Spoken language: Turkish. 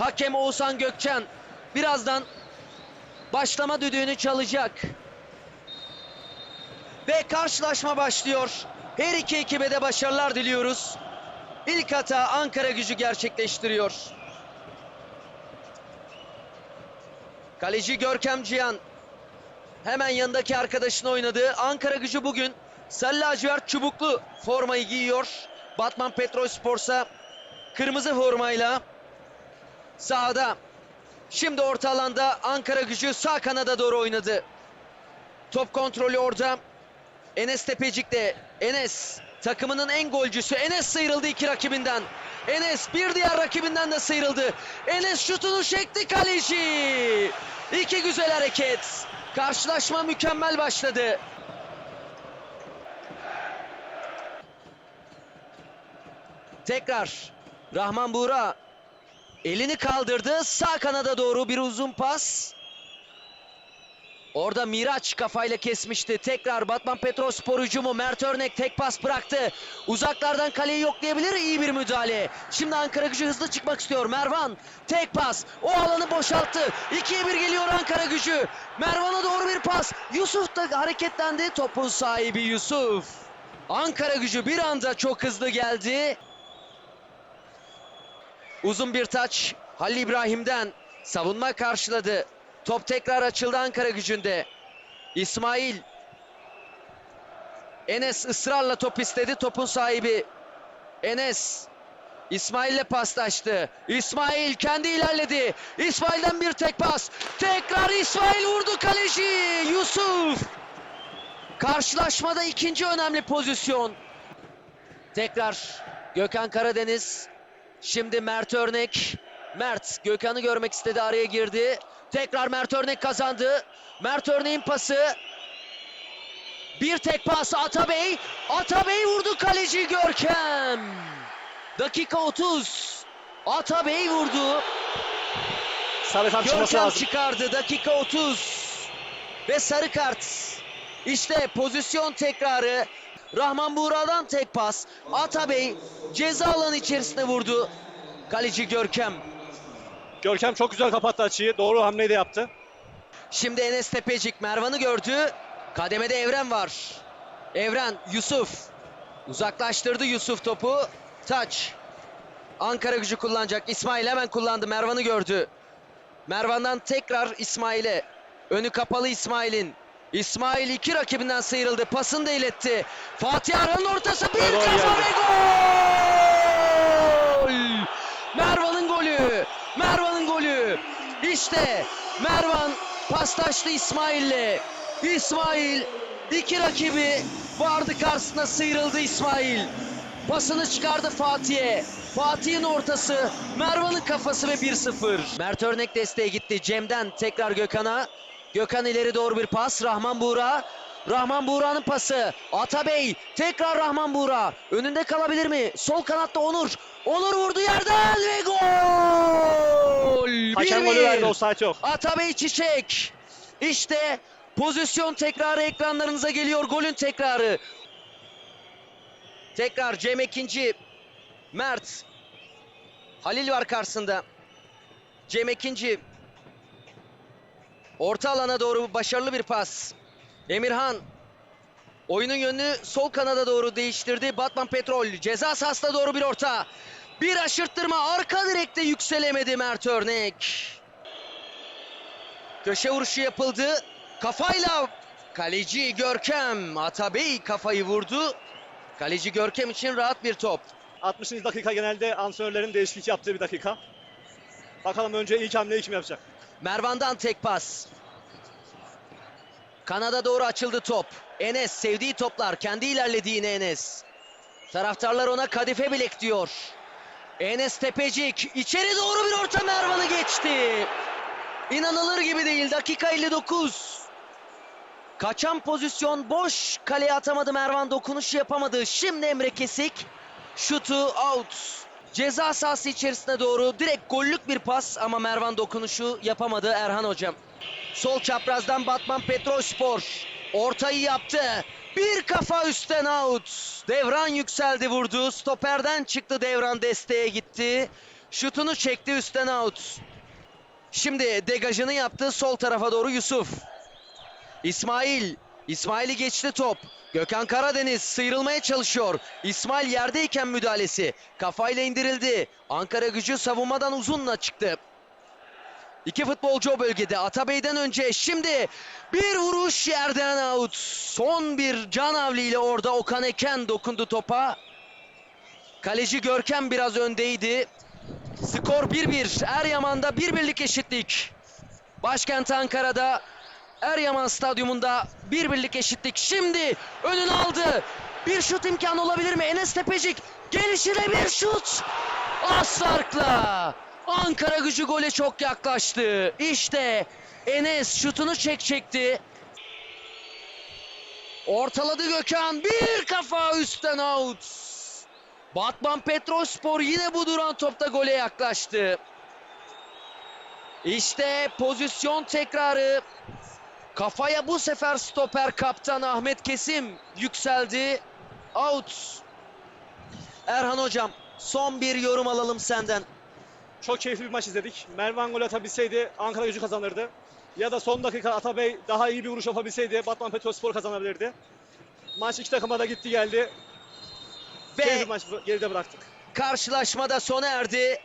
Hakem Oğuzhan Gökçen birazdan başlama düdüğünü çalacak. Ve karşılaşma başlıyor. Her iki ekibe de başarılar diliyoruz. İlk hata Ankara gücü gerçekleştiriyor. Kaleci Görkem Cihan hemen yanındaki arkadaşını oynadı. Ankara gücü bugün sarı lacivert çubuklu formayı giyiyor. Batman Petrol Spor'sa kırmızı formayla sahada. Şimdi orta alanda Ankara gücü sağ kanada doğru oynadı. Top kontrolü orada. Enes Tepecik de Enes takımının en golcüsü. Enes sıyrıldı iki rakibinden. Enes bir diğer rakibinden de sıyrıldı. Enes şutunu çekti kaleci. İki güzel hareket. Karşılaşma mükemmel başladı. Tekrar Rahman Buğra elini kaldırdı. Sağ kanada doğru bir uzun pas. Orada Miraç kafayla kesmişti. Tekrar Batman Petrospor hücumu. Mert Örnek tek pas bıraktı. Uzaklardan kaleyi yoklayabilir. İyi bir müdahale. Şimdi Ankara gücü hızlı çıkmak istiyor. Mervan tek pas. O alanı boşalttı. 2'ye 1 geliyor Ankara gücü. Mervan'a doğru bir pas. Yusuf da hareketlendi. Topun sahibi Yusuf. Ankara gücü bir anda çok hızlı geldi. Uzun bir taç Halil İbrahim'den savunma karşıladı. Top tekrar açıldı Ankara gücünde. İsmail. Enes ısrarla top istedi. Topun sahibi Enes. İsmail'le paslaştı. İsmail kendi ilerledi. İsmail'den bir tek pas. Tekrar İsmail vurdu kaleci Yusuf. Karşılaşmada ikinci önemli pozisyon. Tekrar Gökhan Karadeniz. Şimdi Mert Örnek. Mert Gökhan'ı görmek istedi araya girdi. Tekrar Mert Örnek kazandı. Mert Örnek'in pası. Bir tek pas Atabey. Atabey vurdu kaleci Görkem. Dakika 30. Atabey vurdu. Sarı kart Görkem lazım. çıkardı. Dakika 30. Ve sarı kart. İşte pozisyon tekrarı. Rahman Buğra'dan tek pas. Atabey ceza alanı içerisine vurdu. Kaleci Görkem. Görkem çok güzel kapattı açıyı. Doğru hamleyi de yaptı. Şimdi Enes Tepecik Mervan'ı gördü. Kademede Evren var. Evren, Yusuf. Uzaklaştırdı Yusuf topu. Taç. Ankara gücü kullanacak. İsmail hemen kullandı. Mervan'ı gördü. Mervan'dan tekrar İsmail'e. Önü kapalı İsmail'in. İsmail iki rakibinden sıyrıldı. Pasını da iletti. Fatih Aran'ın ortası bir Gol kafa geldi. ve gol! Mervan'ın golü. Mervan'ın golü. İşte Mervan paslaştı İsmail'le. İsmail iki rakibi vardı karşısına sıyrıldı İsmail. Pasını çıkardı Fatih'e. Fatih'in ortası, Mervan'ın kafası ve 1-0. Mert Örnek desteğe gitti. Cem'den tekrar Gökhan'a. Gökhan ileri doğru bir pas. Rahman Buğra. Rahman Buğra'nın pası. Atabey tekrar Rahman Buğra. Önünde kalabilir mi? Sol kanatta Onur. Onur vurdu yerden ve gol! Hakem 1-1. golü verdi o saat yok. Atabey Çiçek. İşte pozisyon tekrarı ekranlarınıza geliyor. Golün tekrarı. Tekrar Cem Ekinci. Mert. Halil var karşısında. Cem Ekinci. Orta alana doğru başarılı bir pas. Emirhan. Oyunun yönünü sol kanada doğru değiştirdi. Batman Petrol ceza sahasına doğru bir orta. Bir aşırttırma arka direkte yükselemedi Mert Örnek. Köşe vuruşu yapıldı. Kafayla kaleci Görkem Atabey kafayı vurdu. Kaleci Görkem için rahat bir top. 60. dakika genelde antrenörlerin değişiklik yaptığı bir dakika. Bakalım önce ilk hamleyi kim yapacak? Mervan'dan tek pas. Kanada doğru açıldı top. Enes sevdiği toplar. Kendi ilerledi yine Enes. Taraftarlar ona kadife bilek diyor. Enes Tepecik içeri doğru bir orta Mervan'ı geçti. İnanılır gibi değil. Dakika 59. Kaçan pozisyon boş. Kaleye atamadı Mervan dokunuş yapamadı. Şimdi Emre Kesik. Şutu out. Ceza sahası içerisine doğru direkt gollük bir pas ama Mervan dokunuşu yapamadı Erhan hocam. Sol çaprazdan Batman Petrolspor. Ortayı yaptı. Bir kafa üstten out. Devran yükseldi vurdu. Stoperden çıktı Devran desteğe gitti. Şutunu çekti üstten out. Şimdi degajını yaptı sol tarafa doğru Yusuf. İsmail. İsmail'i geçti top. Gökhan Karadeniz sıyrılmaya çalışıyor. İsmail yerdeyken müdahalesi. Kafayla indirildi. Ankara gücü savunmadan uzunla çıktı. İki futbolcu o bölgede. Atabey'den önce şimdi bir vuruş yerden out. Son bir can havliyle orada Okan Eken dokundu topa. Kaleci Görkem biraz öndeydi. Skor 1-1. Eryaman'da bir birlik eşitlik. Başkent Ankara'da Eryaman Stadyumunda bir birlik eşitlik. Şimdi önünü aldı. Bir şut imkanı olabilir mi? Enes Tepecik gelişine bir şut. Az farkla. Ankara gücü gole çok yaklaştı. İşte Enes şutunu çek çekti. Ortaladı Gökhan. Bir kafa üstten out. Batman Petrospor yine bu duran topta gole yaklaştı. İşte pozisyon tekrarı. Kafaya bu sefer stoper kaptan Ahmet Kesim yükseldi. Out. Erhan hocam son bir yorum alalım senden. Çok keyifli bir maç izledik. Mervan gol atabilseydi Ankara gücü kazanırdı. Ya da son dakika Atabey daha iyi bir vuruş yapabilseydi Batman Petrospor kazanabilirdi. Maç iki takıma da gitti geldi. Ve Keyifli maç geride bıraktık. karşılaşmada sona erdi.